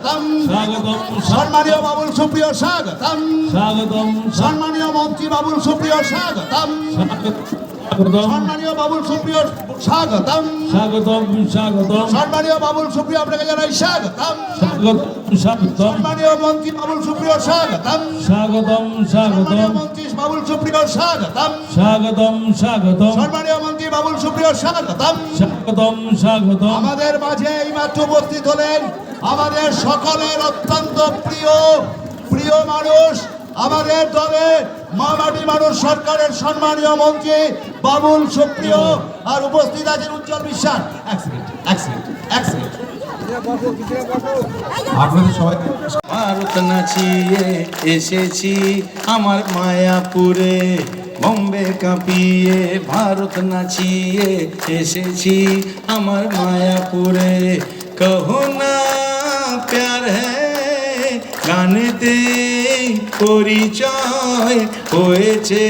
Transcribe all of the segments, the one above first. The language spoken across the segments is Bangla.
স্বাগতম। স্বাগতম সম্মানীয় বাবুল সুপ্রিয় স্বাগতম। স্বাগতম সম্মানীয় মন্ত্রী বাবুল সুপ্রিয় স্বাগতম। স্বাগতম। সম্মানীয় বাবুল সুপ্রিয় স্বাগতম। স্বাগতম স্বাগতম। সম্মানীয় বাবুল সুপ্রিয় আপনাকে জানাই স্বাগতম। স্বাগতম স্বাগতম। সম্মানীয় মন্ত্রী বাবুল সুপ্রিয় স্বাগতম। স্বাগতম সম্মানীয় স্বাগতম মন্ত্রী বাবুল সুপ্রিয় স্বাগতম। স্বাগতম স্বাগতম। সম্মানীয় মন্ত্রী বাবুল সুপ্রিয় স্বাগতম। স্বাগতম স্বাগতম। আমাদের মাঝে এইমাত্র উপস্থিত হলেন আমাদের সকলের অত্যন্ত প্রিয় প্রিয় মানুষ আমাদের দলে মামাটি মানুষ সরকারের সম্মানীয় মন্ত্রী বাবুল সুপ্রিয় আর উপস্থিত আছেন উজ্জ্বল বিশ্বাস। আপনাদের সবাইকে ভারত নাচিয়ে এসেছি আমার মায়াপুরে বম্বে কাঁপিয়ে ভারত নাচিয়ে এসেছি আমার মায়াপুরে। কহো না প্যার হ্যাঁ পরিচয় হয়েছে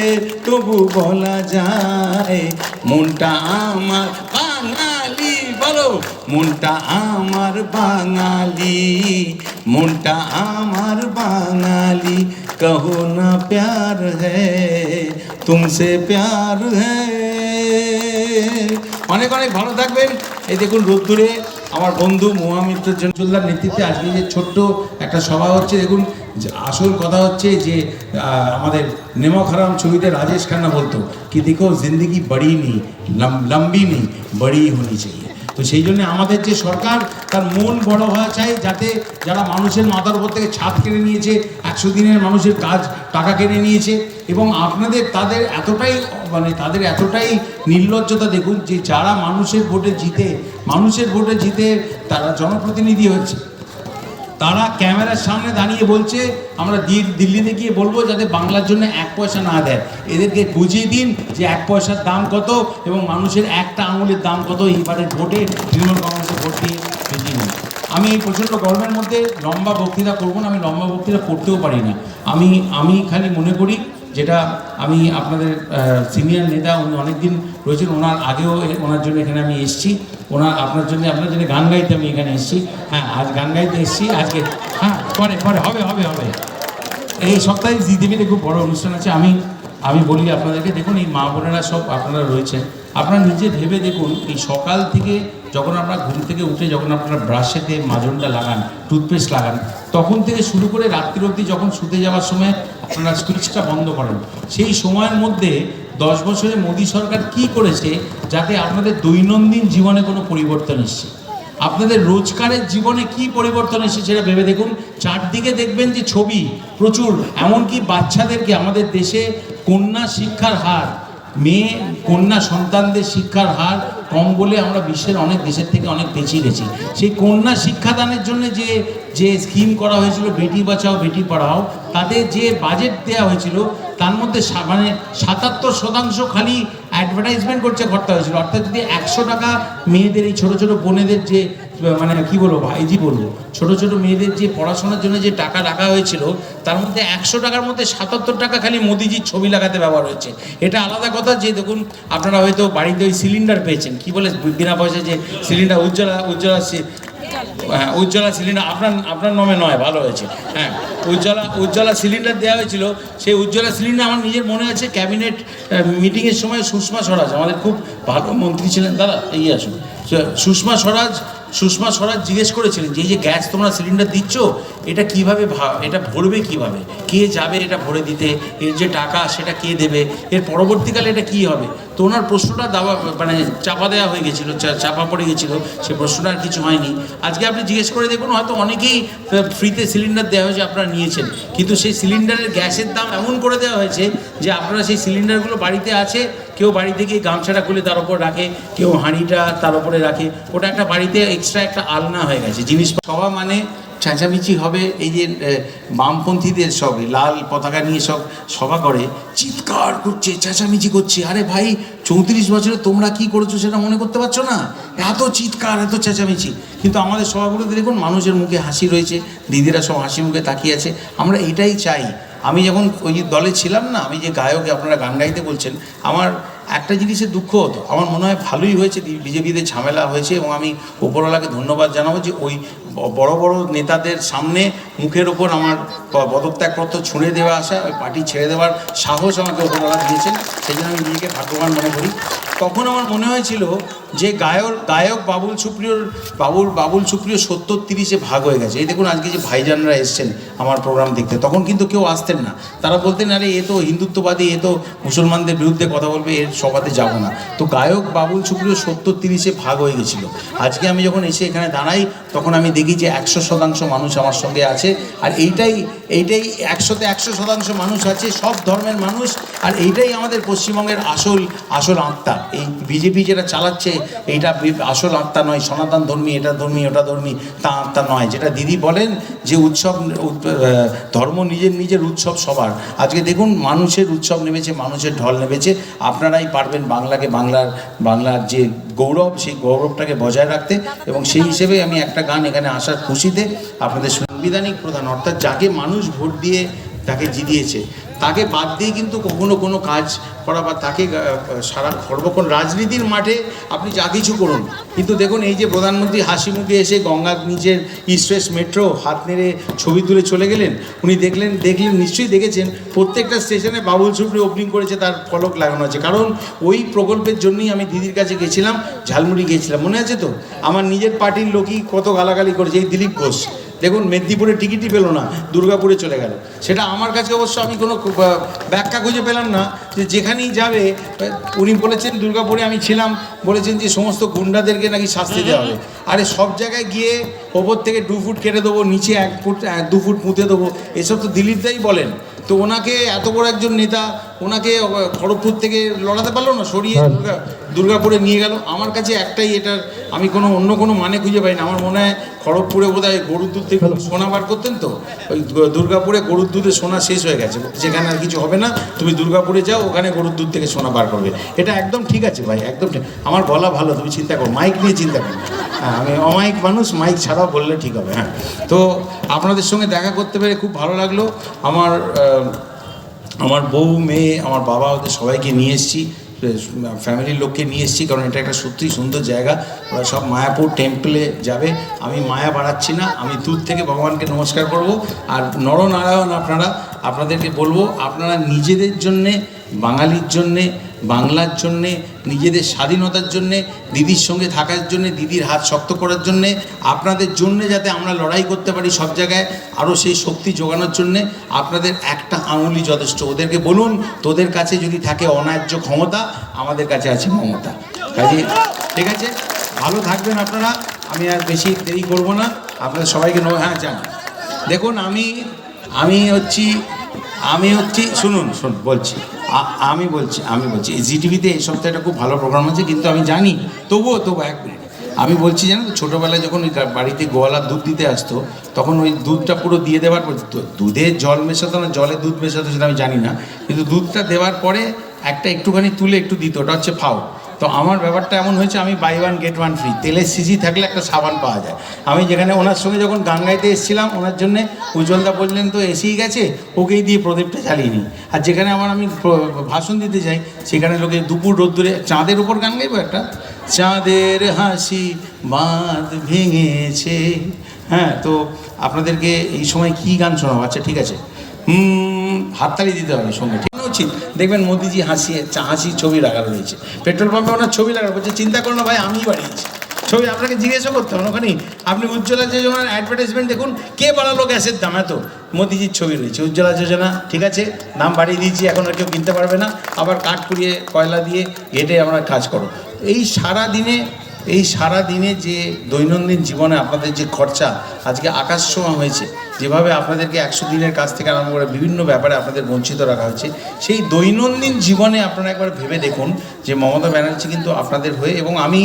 তবু বলা যায় মনটা আমার বাঙালি বলো মনটা আমার বাঙালি মনটা আমার বাঙালি কহো না প্যার হ্যাঁ তুমসে প্যার হ্যাঁ অনেক অনেক ভালো থাকবেন। এই দেখুন রোদ্দুরে আমার বন্ধু মহামিত্র জনচুল্লার নেতৃত্বে আজকে যে ছোট্ট একটা সভা হচ্ছে, দেখুন আসল কথা হচ্ছে যে আমাদের নেমক হারাম ছবিতে রাজেশ খান্না বলতো, কি দেখো জিন্দগি বড়ি নেই লম্বি নেই, বড়ি হনি চাই তো সেই জন্য আমাদের যে সরকার, তার মন বড় হওয়া চাই যাতে যারা মানুষের মাথার উপর থেকে ছাদ কেড়ে নিয়েছে, একশো দিনের মানুষের কাজ টাকা কেড়ে নিয়েছে এবং আপনাদের তাদের এতটাই মানে তাদের এতটাই নির্লজ্জতা দেখুন যে যারা মানুষের ভোটে জিতে, মানুষের ভোটে জিতে তারা জনপ্রতিনিধি হচ্ছে। তারা ক্যামেরার সামনে দাঁড়িয়ে বলছে, আমরা দিল্লিতে গিয়ে বলব যাতে বাংলার জন্য এক পয়সা না দেয়। এদেরকে বুঝিয়ে দিন যে এক পয়সার দাম কত এবং মানুষের একটা আঙুলের দাম কত। এইবারের ভোটে তৃণমূল কংগ্রেসের ভোট দিয়ে নিন। আমি এই প্রচণ্ড গরমের মধ্যে লম্বা বক্তৃতা করব না, আমি লম্বা বক্তৃতা করতেও পারি না। আমি আমি খালি মনে করি যেটা আমি আপনাদের সিনিয়র নেতা, উনি অনেকদিন রয়েছেন, ওনার আগেও ওনার জন্য এখানে আমি এসেছি। ওনার আপনার জন্য আপনার জন্য গান গাইতে আমি এখানে এসেছি। হ্যাঁ আজ গান গাইতে এসেছি, আজকে হ্যাঁ পরে পরে, হবে হবে হবে। এই সপ্তাহে জি টিভিতে খুব বড় অনুষ্ঠান আছে। আমি আমি বলি আপনাদেরকে, দেখুন, এই মা বোনেরা সব আপনারা রয়েছেন। আপনারা নিজে ভেবে দেখুন, এই সকাল থেকে যখন আপনারা ঘুম থেকে উঠে যখন আপনারা ব্রাশেতে মাজনটা লাগান টুথপেস্ট লাগান, তখন থেকে শুরু করে রাত্রি অবধি যখন শুতে যাওয়ার সময় আপনারা সুইচটা বন্ধ করেন। সেই সময়ের মধ্যে দশ বছরে মোদী সরকার কি করেছে যাতে আপনাদের দৈনন্দিন জীবনে কোনো পরিবর্তন এসছে? আপনাদের রোজকারের জীবনে কি পরিবর্তন এসেছে সেটা ভেবে দেখুন। চারদিকে দেখবেন যে ছবি প্রচুর, এমনকি বাচ্চাদেরকে আমাদের দেশে কন্যা শিক্ষার হার মেয়ে, কন্যা সন্তানদের শিক্ষার হার কম বলে আমরা বিশ্বের অনেক দেশের থেকে অনেক পেছিয়ে গেছি সেই কন্যা শিক্ষাদানের জন্য যে যে স্কিম করা হয়েছিল, বেটি বাঁচাও, বেটি পড়াও তাদের যে বাজেট দেওয়া হয়েছিল, তার মধ্যে মানে সাতাত্তর শতাংশ খালি অ্যাডভার্টাইজমেন্ট করছে করতে হয়েছিল। অর্থাৎ যদি একশো টাকা মেয়েদের, এই ছোটো ছোটো বোনেদের যে মানে কি বলব, ভাইজি বলব, ছোট ছোট মেয়েদের যে পড়াশোনার জন্য যে টাকা রাখা হয়েছিল, তার মধ্যে একশো টাকার মধ্যে সাতাত্তর টাকা খালি মোদিজির ছবি লাগাতে ব্যবহার হয়েছে। এটা আলাদা কথা যে, দেখুন, আপনারা হয়তো বাড়িতে ওই সিলিন্ডার পেয়েছেন। কি বলে বিনা পয়সায় যে সিলিন্ডার উজ্জ্বলা উজ্জ্বলা হ্যাঁ উজ্জ্বলা সিলিন্ডার আপনার আপনার নামে নয়, ভালো হয়েছে। হ্যাঁ উজ্জ্বলা উজ্জ্বলা সিলিন্ডার দেওয়া হয়েছিল। সেই উজ্জ্বলা সিলিন্ডার আমার নিজের মনে আছে, ক্যাবিনেট মিটিংয়ের সময় সুষমা স্বরাজ, আমাদের খুব ভালো মন্ত্রী ছিলেন। দাদা এই আসুন। সুষমা স্বরাজ সুষমা স্বরাজ জিজ্ঞেস করেছিলেন, যে যে গ্যাস তোমরা সিলিন্ডার দিচ্ছ, এটা কীভাবে এটা ভরবে কীভাবে? কে যাবে এটা ভরে দিতে? এর যে টাকা, সেটা কে দেবে? এর পরবর্তীকালে এটা কি হবে? তো ওনার প্রশ্নটা দেওয়া মানে চাপা দেওয়া হয়ে গেছিল চাপা পড়ে গেছিল, সে প্রশ্নটা আর কিছু হয়নি। আজকে আপনি জিজ্ঞেস করে দেখুন, হয়তো অনেকেই ফ্রিতে সিলিন্ডার দেওয়া হয়েছে, আপনারা নিয়েছেন। কিন্তু সেই সিলিন্ডারের গ্যাসের দাম এমন করে দেওয়া হয়েছে যে আপনারা সেই সিলিন্ডারগুলো বাড়িতে আছে, কেউ বাড়ি থেকে গামছাটা খুলে তার উপর রাখে, কেউ হাঁড়িটা তার উপরে রাখে। ওটা একটা বাড়িতে এক্সট্রা একটা আলনা হয়ে গেছে জিনিস সভা মানে চেঁচামেচি হবে, এই যে বামপন্থীদের সব লাল পতাকা নিয়ে সব সভা করে, চিৎকার করছে, চেঁচামেচি করছে। আরে ভাই, চৌত্রিশ বছরে তোমরা কি করেছ সেটা মনে করতে পারছ না? এত চিৎকার, এত চেঁচামেচি। কিন্তু আমাদের সভাগুলোতে দেখুন, মানুষের মুখে হাসি রয়েছে, দিদিরা সব হাসি মুখে তাকিয়ে আছে। আমরা এটাই চাই। আমি যখন ওই যে দলে ছিলাম না, আমি যে গায়ক, আপনারা গান গাইতে বলছেন, আমার একটা জিনিসের দুঃখ হতো। আমার মনে হয় ভালোই হয়েছে বিজেপিতে ঝামেলা হয়েছে এবং আমি ওপরওয়ালাকে ধন্যবাদ জানাব যে ওই বড় বড় নেতাদের সামনে মুখের ওপর আমার পদত্যাগপত্র ছুঁড়ে দেওয়া আসা পার্টি ছেড়ে দেওয়ার সাহস আমাকে ওপরওয়ালা দিয়েছেন, সেই জন্য আমি নিজেকে ভাগ্যবান মনে করি। তখন আমার মনে হয়েছিল যে গায়ক গায়ক বাবুল সুপ্রিয়র, বাবুল বাবুল সুপ্রিয় সত্তর তিরিশে ভাগ হয়ে গেছে। এই দেখুন, আজকে যে ভাইজানরা এসছেন আমার প্রোগ্রাম দেখতে, তখন কিন্তু কেউ আসতেন না। তারা বলতেন, আরে, এ তো হিন্দুত্ববাদী, এ তো মুসলমানদের বিরুদ্ধে কথা বলবে, এর সভাতে যাব না। তো গায়ক বাবুল সুপ্রিয় সত্তর তিরিশে ভাগ হয়ে গেছিল। আজকে আমি যখন এসে এখানে দাঁড়াই, তখন আমি দেখি যে একশো শতাংশ মানুষ আমার সঙ্গে আছে, আর এইটাই এইটাই একশোতে একশো শতাংশ মানুষ আছে, সব ধর্মের মানুষ, আর এইটাই আমাদের পশ্চিমবঙ্গের আসল আসল আত্মা। এই বিজেপি যেটা চালাচ্ছে, এইটা আসল আত্মা নয়, সনাতন ধর্মী, এটা ধর্মী, ওটা ধর্মী, তা আত্মা নয়। যেটা দিদি বলেন যে উৎসব ধর্ম নিজের নিজের উৎসব সবার। আজকে দেখুন মানুষের উৎসব নেমেছে, মানুষের ঢল নেমেছে। আপনারাই পারবেন বাংলাকে, বাংলার বাংলার যে গৌরব, সেই গৌরবটাকে বজায় রাখতে এবং সেই হিসেবে আমি একটা গান এখানে আসার খুশিতে আপনাদের সাংবিধানিক প্রধান, অর্থাৎ যাকে মানুষ ভোট দিয়ে তাকে জিতিয়েছে তাকে বাদ দিয়ে কিন্তু কখনো কোনো কাজ করা বা তাকে সারা সর্বক্ষণ রাজনীতির মাঠে আপনি যা কিছু করুন। কিন্তু দেখুন, এই যে প্রধানমন্ত্রী হাসি মুখে এসে গঙ্গার নিচের ইস্টওয়েস্ট মেট্রো হাত নেড়ে ছবি তুলে চলে গেলেন, উনি দেখলেন দেখলেন, নিশ্চয়ই দেখেছেন, প্রত্যেকটা স্টেশনে বাবুল সুপ্রি ওপেনিং করেছে, তার ফলক লাগানো আছে। কারণ ওই প্রকল্পের জন্যই আমি দিদির কাছে গেছিলাম, ঝালমুড়ি গিয়েছিলাম মনে আছে তো? আমার নিজের পার্টির লোকই কত গালাগালি করেছে, এই দিলীপ ঘোষ। দেখুন মেদিনীপুরে টিকিটই পেল না, দুর্গাপুরে চলে গেল। সেটা আমার কাছে অবশ্য আমি কোনো ব্যাখ্যা খুঁজে পেলাম না। যেখানেই যাবে উনি বলেছেন দুর্গাপুরে আমি ছিলাম। বলেছেন যে সমস্ত গুন্ডাদেরকে নাকি শাস্তি দেওয়া হবে। আরে সব জায়গায় গিয়ে ওপর থেকে দু ফুট কেটে দেবো নিচে এক ফুট দু ফুট পুঁতে দেবো এসব তো দিলীপ দাই বলেন। তো ওনাকে এত বড় একজন নেতা ওনাকে খড়গপুর থেকে লড়াতে পারল না? সরিয়ে দুর্গা দুর্গাপুরে নিয়ে গেল। আমার কাছে একটাই এটার আমি কোনো অন্য কোনো মানে খুঁজে পাই না। আমার মনে হয় খড়গপুরে বোধ হয় গরুর দুধ থেকে সোনা বার করতেন তো? ওই দুর্গাপুরে গরুর দুধে সোনা শেষ হয়ে গেছে। সেখানে আর কিছু হবে না। তুমি দুর্গাপুরে যাও ওখানে গরুর দুধ থেকে সোনা বার করবে। এটা একদম ঠিক আছে ভাই, একদম ঠিক। আমার বলা ভালো, তুমি চিন্তা করো, মাইক নিয়ে চিন্তা করো। হ্যাঁ আমি অমাইক মানুষ, মাইক ছাড়াও বললে ঠিক হবে হ্যাঁ। তো আপনাদের সঙ্গে দেখা করতে পেরে খুব ভালো লাগল। আমার আমার বউ, মেয়ে, আমার বাবা, ওদের সবাইকে নিয়ে এসেছি। ফ্যামিলির লোককে নিয়ে এসেছি, কারণ এটা একটা সত্যিই সুন্দর জায়গা। ওরা সব মায়াপুর টেম্পলে যাবে। আমি মায়া বাড়াচ্ছি না, আমি দূর থেকে ভগবানকে নমস্কার করব। আর নরনারায়ণ আপনারা, আপনাদেরকে বলব, আপনারা নিজেদের জন্যে বাঙালির জন্যে, বাংলার জন্যে, নিজেদের স্বাধীনতার জন্যে, দিদির সঙ্গে থাকার জন্যে, দিদির হাত শক্ত করার জন্যে, আপনাদের জন্যে যাতে আমরা লড়াই করতে পারি সব জায়গায়, আরও সেই শক্তি যোগানোর জন্যে, আপনাদের একটা আঙুলি যথেষ্ট। ওদেরকে বলুন, তোদের কাছে যদি থাকে অন্যায্য ক্ষমতা, আমাদের কাছে আছে মমতা। কাজে, ঠিক আছে? ভালো থাকবেন আপনারা, আমি আর বেশি দেরি করব না। আপনাদের সবাইকে হ্যাঁ যান দেখুন, আমি আমি হচ্ছি আমি হচ্ছি, শুনুন শুনুন, বলছি। আমি বলছি আমি বলছি জি টিভিতে এই সপ্তাহে একটা খুব ভালো প্রোগ্রাম আছে, কিন্তু আমি জানি, তবুও তবু এক মিনিট। আমি বলছি জানো তো, ছোটোবেলায় যখন ওই বাড়িতে গোয়ালার দুধ দিতে আসতো, তখন ওই দুধটা পুরো দিয়ে দেওয়ার পর দুধে জল মেশাতো না, জলে দুধ মেশাতো সেটা আমি জানি না, কিন্তু দুধটা দেওয়ার পরে একটা একটুখানি তুলে একটু দিত, ওটা হচ্ছে ফাউ তো আমার ব্যাপারটা এমন হয়েছে, আমি buy one get one free তেলের সিজি থাকলে একটা সাবান পাওয়া যায়। আমি যেখানে ওনার সঙ্গে যখন গান গাইতে এসেছিলাম, ওনার জন্য উজ্জ্বলদা বললেন, তো এসেই গেছে, ওকেই দিয়ে প্রদীপটা চালিয়ে নিই। আর যেখানে আমার আমি ভাষণ দিতে যাই, সেখানে লোকে দুপুর রোদ্দুরে, চাঁদের উপর গান গাইবো একটা? চাঁদের হাসি বাঁধ ভেঙেছে। হ্যাঁ তো আপনাদেরকে এই সময় কি গান শোনাবো? আচ্ছা ঠিক আছে। হাততালি দিতে হবে সঙ্গে, ঠিক উচিত দেখবেন মোদিজি হাসি চা- হাসির ছবি লাগানো রয়েছে। পেট্রোল পাম্পে ওনার ছবি লাগানো, বলছে, চিন্তা করো না ভাই, আমিই বাড়িয়েছি ছবি আপনাকে জিজ্ঞাসা করতে হবে ওখানে আপনি উজ্জ্বলা যোজনার অ্যাডভার্টাইজমেন্ট দেখুন, কে বাড়ালো গ্যাসের দাম এত? মোদিজির ছবি রয়েছে, উজ্জ্বলা যোজনা, ঠিক আছে, দাম বাড়িয়ে দিয়েছি, এখন আর কেউ কিনতে পারবে না, আবার কাঠ কুড়িয়ে, কয়লা দিয়ে, ঘেটে আমরা কাজ করো এই সারা দিনে এই সারা দিনে যে দৈনন্দিন জীবনে আপনাদের যে খরচা, আজকে আকাশ ছোঁয়া হয়েছে, যেভাবে আপনাদেরকে একশো দিনের কাছ থেকে আরম্ভ করে বিভিন্ন ব্যাপারে আপনাদের বঞ্চিত রাখা হয়েছে, সেই দৈনন্দিন জীবনে আপনারা একবার ভেবে দেখুন যে মমতা ব্যানার্জি কিন্তু আপনাদের হয়ে এবং আমি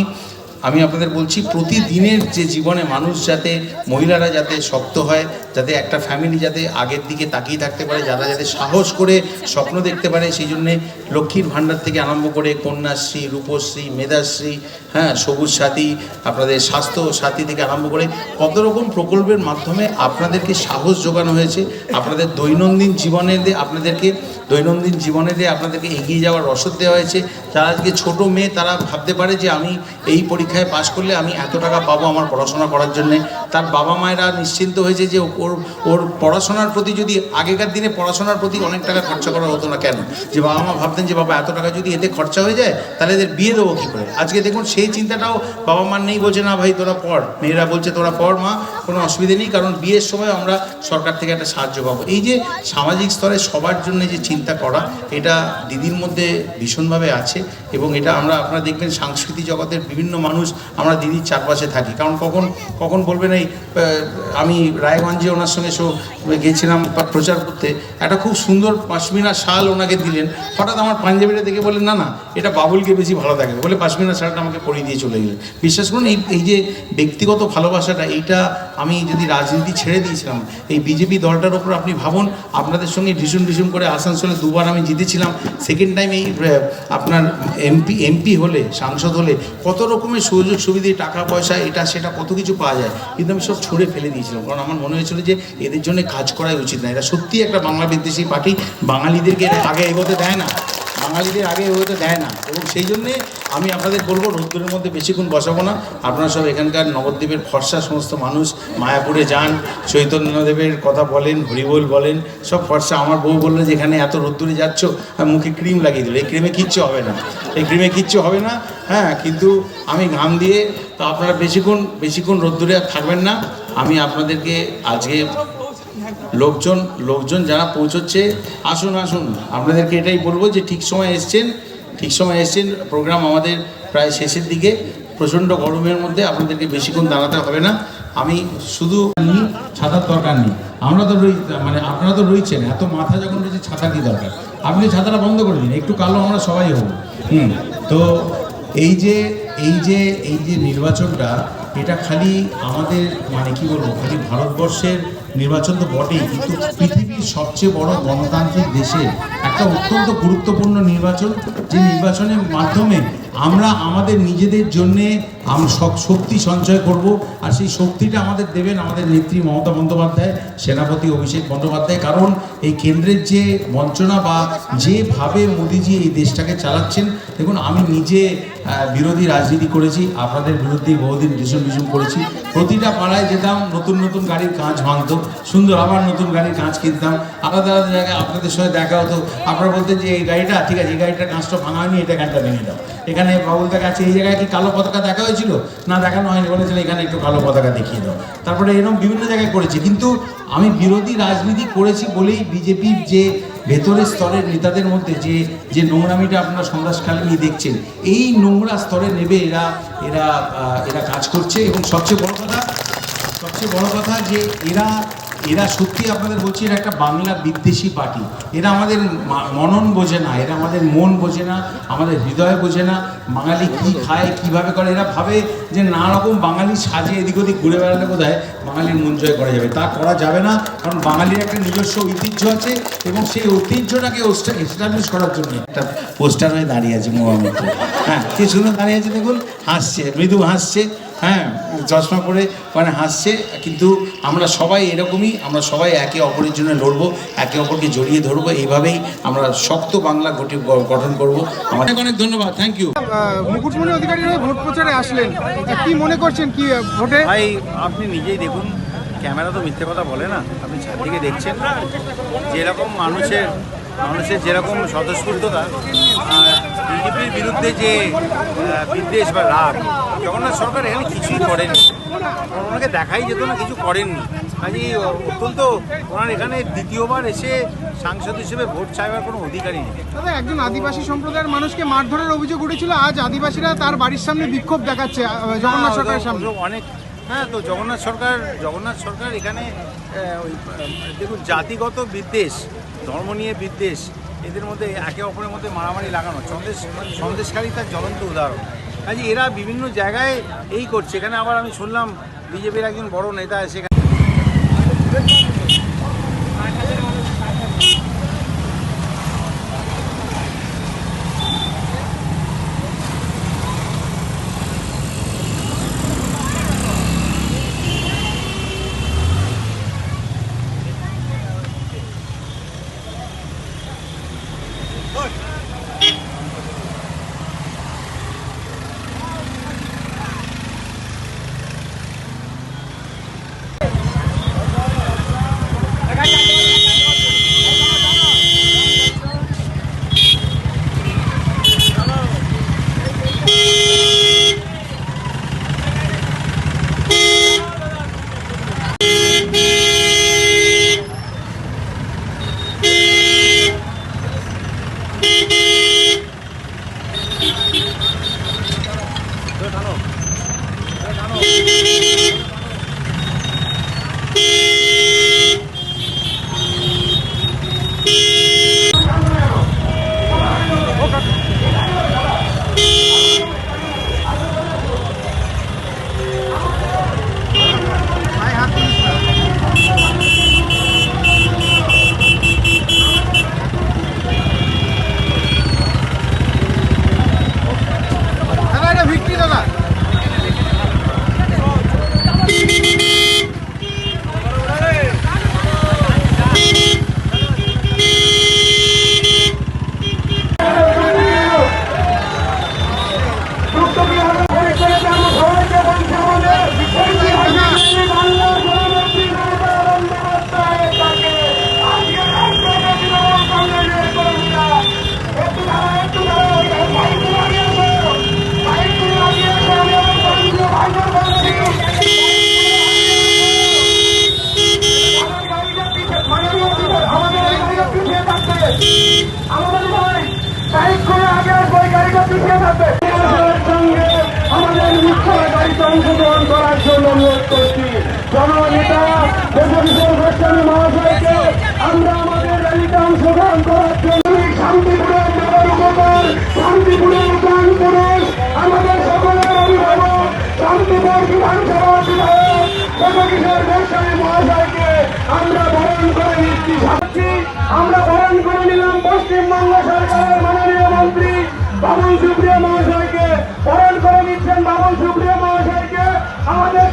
আমি আপনাদের বলছি, প্রতিদিনের যে জীবনে মানুষ যাতে, মহিলারা যাতে শক্ত হয়, যাতে একটা ফ্যামিলি যাতে আগের দিকে তাকিয়ে থাকতে পারে, যারা যাতে সাহস করে স্বপ্ন দেখতে পারে, সেই জন্যে লক্ষ্মীর ভাণ্ডার থেকে আরম্ভ করে কন্যাশ্রী, রূপশ্রী, মেধাশ্রী হ্যাঁ সবুজ সাথী, আপনাদের স্বাস্থ্য সাথী থেকে আরম্ভ করে কত রকম প্রকল্পের মাধ্যমে আপনাদেরকে সাহস যোগানো হয়েছে, আপনাদের দৈনন্দিন জীবনে আপনাদেরকে দৈনন্দিন জীবনে দিয়ে আপনাদেরকে এগিয়ে যাওয়ার রসদ দেওয়া হয়েছে। তারা আজকে ছোট মেয়ে, তারা ভাবতে পারে যে আমি এই পরীক্ষায় পাশ করলে আমি এত টাকা পাবো আমার পড়াশোনা করার জন্যে। তার বাবা মায়েরা নিশ্চিন্ত হয়েছে যে ওর ওর পড়াশোনার প্রতি যদি আগেকার দিনে পড়াশোনার প্রতি অনেক টাকা খরচা করা হতো না কেন? যে বাবা মা ভাবতেন যে বাবা এত টাকা যদি এতে খরচা হয়ে যায়, তাহলে এদের বিয়ে দেবো কী করে? আজকে দেখুন সেই চিন্তাটাও বাবা মার নেই বলছে, না ভাই, তোরা পড়। মেয়েরা বলছে, তোরা পড় মা, কোনো অসুবিধে নেই, কারণ বিয়ের সময় আমরা সরকার থেকে একটা সাহায্য পাবো। এই যে সামাজিক স্তরে সবার জন্য যে চিন্তা করা, এটা দিদির মধ্যে ভীষণভাবে আছে এবং এটা আমরা আপনারা দেখবেন সাংস্কৃতিক জগতের বিভিন্ন মানুষ আমরা দিদির চারপাশে থাকি। কারণ কখন কখন বলবেন এই আমি রায়গঞ্জে ওনার সঙ্গে সো, গেছিলাম প্রচার করতে, একটা খুব সুন্দর পাশমিনা শাল ওনাকে দিলেন। হঠাৎ আমার পাঞ্জাবিটা দেখে বললেন, না না এটা বাবুলকে বেশি ভালো থাকে বলে পাশমিনা শালটা আমাকে পরিয়ে দিয়ে চলে গেলেন। বিশ্বাস করুন, এই এই যে ব্যক্তিগত ভালোবাসাটা, এইটা আমি যদি রাজনীতি ছেড়ে দিয়েছিলাম, এই বিজেপি দলটার ওপর আপনি ভাবুন, আপনাদের সঙ্গে ভীষণ ভীষণ করে আসানসোলে দুবার আমি জিতেছিলাম। সেকেন্ড টাইম এই আপনার এমপি এমপি হলে, সাংসদ হলে, কত রকমের সুযোগ সুবিধে, টাকা, পয়সা, এটা, সেটা, কত কিছু পাওয়া যায়, কিন্তু আমি সব ছড়ে ফেলে দিয়েছিলাম। কারণ আমার মনে হয়েছিল যে এদের জন্য কাজ করাই উচিত না। এরা সত্যি একটা বাংলা বিদ্বেষী পার্টি, বাঙালিদেরকে আগে এগোতে দেয় না। বাঙালিদের আগে এগোতে দেয় না। এবং সেই জন্যে আমি আপনাদের বলব, রোদ্দুরের মধ্যে বেশিক্ষণ বসাবো না। আপনারা সব এখানকার নবদ্বীপের ফর্সা সমস্ত মানুষ, মায়াপুরে যান, চৈতন্যদেবের কথা বলেন, হরিবোল বলেন, সব ফর্সা। আমার বউ বলল যে, এখানে এত রোদ্দুরে যাচ্ছ, আর মুখে ক্রিম লাগিয়ে দিল। এই ক্রিমে কিচ্ছু হবে না। এই ক্রিমে কিচ্ছু হবে না হ্যাঁ কিন্তু আমি ঘাম দিয়ে, তো আপনারা বেশিক্ষণ বেশিক্ষণ রোদ্দুরে আর থাকবেন না। আমি আপনাদেরকে আজকে লোকজন লোকজন যারা পৌঁছচ্ছে, আসুন আসুন। আপনাদেরকে এটাই বলব যে ঠিক সময় এসছেন, ঠিক সময় এসছেন প্রোগ্রাম আমাদের প্রায় শেষের দিকে। প্রচণ্ড গরমের মধ্যে আপনাদেরকে বেশিক্ষণ দাঁড়াতে হবে না। আমি শুধু ছাতার দরকার নেই। আমরা তো রই মানে আপনারা তো রয়েছেন এত মাথা যখন রয়েছে ছাতা কি দরকার? আপনি ছাতাটা বন্ধ করে দিন, একটু কালো আমরা সবাই হব। হুম, তো এই যে এই যে এই যে নির্বাচনটা, এটা খালি আমাদের মানে কি বলব, খালি ভারতবর্ষের নির্বাচন তো বটেই, কিন্তু পৃথিবীর সবচেয়ে বড় গণতান্ত্রিক দেশে একটা অত্যন্ত গুরুত্বপূর্ণ নির্বাচন, যে নির্বাচনের মাধ্যমে আমরা আমাদের নিজেদের জন্যে আমরা শক্তি সঞ্চয় করব, আর সেই শক্তিটা আমাদের দেবেন আমাদের নেত্রী মমতা বন্দ্যোপাধ্যায়, সেনাপতি অভিষেক বন্দ্যোপাধ্যায়। কারণ এই কেন্দ্রের যে বঞ্চনা বা যেভাবে মোদিজি এই দেশটাকে চালাচ্ছেন দেখুন, আমি নিজে বিরোধী রাজনীতি করেছি, আপনাদের বিরুদ্ধে বহুদিন ভীষণ ভীষণ করেছি। প্রতিটা পাড়ায় যেতাম, নতুন নতুন গাড়ির কাঁচ ভাঙতো, সুন্দর আবার নতুন গাড়ির কাঁচ কিনতাম। আলাদা আলাদা জায়গায় আপনাদের সঙ্গে দেখা হতো। আপনারা বলতেন যে, এই গাড়িটা, ঠিক আছে, এই গাড়িটার কাঁচটা ভাঙা হয়নি, এটা গাড়িটা ভেঙে দাও। এখানে বাবুলদা কাছে, এই জায়গায় কি কালো পতাকা দেখা হয়েছিল? না, দেখানো হয়নি। বলেছিল এখানে একটু কালো পতাকা দেখিয়ে দাও। তারপরে এরকম বিভিন্ন জায়গায় করেছি। কিন্তু আমি বিরোধী রাজনীতি করেছি বলেই বিজেপির যে ভেতরের স্তরের নেতাদের মধ্যে যে যে নোংরামিটা আপনারা নিয়ে দেখছেন, এই নোংরা স্তরে নেবে এরা এরা এরা কাজ করছে। এবং সবচেয়ে বড় কথা, সবচেয়ে বড় কথা যে এরা এরা সত্যি আপনাদের বলছি, এরা একটা বাংলা বিদ্বেষী পার্টি। এরা আমাদের মনন বোঝে না, এরা আমাদের মন বোঝে না, আমাদের হৃদয় বোঝে না, বাঙালি কি খায়, কীভাবে করে, এরা ভাবে যে নানা রকম বাঙালি সাজে এদিক ওদিক ঘুরে বেড়ালে বোধহয় বাঙালির মন জয় করা যাবে। তা করা যাবে না, কারণ বাঙালির একটা নিজস্ব ঐতিহ্য আছে এবং সেই ঐতিহ্যটাকে এস্টাবলিশ করার জন্য একটা পোস্টার হয়ে দাঁড়িয়ে আছে মোহাম্মদ হ্যাঁ কি সুন্দর দাঁড়িয়ে আছে দেখুন, হাসছে, মৃদু হাসছে হ্যাঁ। চশমা পরে মানে হাসছে কিন্তু আমরা সবাই এরকমই আমরা সবাই একে অপরের জন্য লড়বো একে অপরকে জড়িয়ে ধরবো এইভাবেই আমরা শক্ত বাংলা গঠি- গঠন করব। অনেক অনেক ধন্যবাদ থ্যাংক ইউ মুকুটমণি অধিকারীর হয়ে ভোট প্রচারে আসলেন। কি মনে করছেন কি ভোটে? ভাই আপনি নিজেই দেখুন ক্যামেরা তো মিথ্যে কথা বলে না আপনি চারদিকে দেখছেন। যেরকম মানুষের মানুষের যেরকম স্বতঃস্ফূর্ততা বিজেপির বিরুদ্ধে যে বিদ্বেষ বা রাগ জগন্নাথ সরকার এখানে কিছুই করেনি ওনাকে দেখাই যেত না কিছু করেননি। কাজেই অত্যন্ত ওনার এখানে দ্বিতীয়বার এসে সাংসদ হিসেবে ভোট চাইবার কোনো অধিকারই নেই। দাদা একজন আদিবাসী সম্প্রদায়ের মানুষকে মারধরের অভিযোগ উঠেছিল আজ আদিবাসীরা তার বাড়ির সামনে বিক্ষোভ দেখাচ্ছে জগন্নাথ সরকারের সামনে। অনেক হ্যাঁ তো জগন্নাথ সরকার জগন্নাথ সরকার এখানে ওই, দেখুন জাতিগত বিদ্বেষ ধর্ম নিয়ে বিদ্বেষ, এদের মধ্যে একে অপরের মধ্যে মারামারি লাগানো, সন্দেশ, সন্দেশকারী তার জ্বলন্ত উদাহরণ। কাজে এরা বিভিন্ন জায়গায় এই করছে। এখানে আবার আমি শুনলাম বিজেপির একজন বড় নেতা সেখানে অনুরোধ করছি জননেতা দেশবিষয় গোস্বামী মহাশয়কে আমরা আমাদের র্যালিতে অংশগ্রহণ করার জন্য শান্তিপুরের নগর উপকার শান্তিপুরের প্রাণ পুরুষ আমাদের সকলের অভিভাবক, শান্তিপুর বিধানসভার বিধায়ক দেশবিষয় গোস্বামী মহাশয়কে আমরা বরণ করে নিচ্ছি। সাক্ষী, আমরা বরণ সুপ্রিয় মহাশয়কে। বরণ করে নিচ্ছেন বাবুল সুপ্রিয়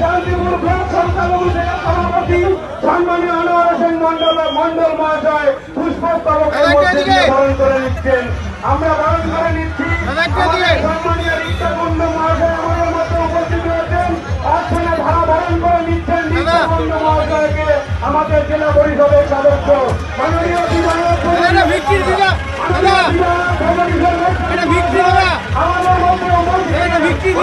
শান্তিপুর ব্লক সংখ্যালঘু সেনা সভাপতি সম্মানীয় আনোয়ার হোসেন মন্ডল মন্ডল মহাশয় মধ্যে বরণ করে নিচ্ছেন। আমরা বরণ করে নিচ্ছি। আমাদের এদিকে। সম্মানীয় রিক্তা মহাশয় আমাদের মধ্যে উপস্থিত রয়েছেন। অর্থনে ধারা বরণ করে নিচ্ছেন রিক্তা মহাশয়কে। আমাদের জেলা পরিষদের সদস্য। মাননীয় বিধায়ক আমাদের মধ্যে উপস্থিত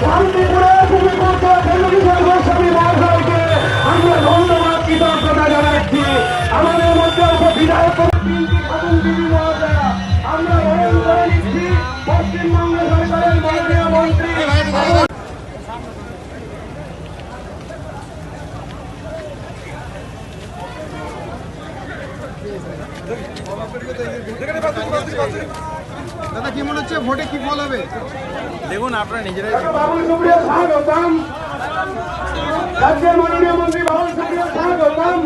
শান্তিপুর ভূমিপুত্র টেলিভিশন গোস্বামী মহাশয়কে হচ্ছে ভোটে কি ফল হবে দেখুন আপনারা নিজেরাই রাজ্যের মাননীয় মন্ত্রী বাবুল সুপ্রিয় স্বাগতম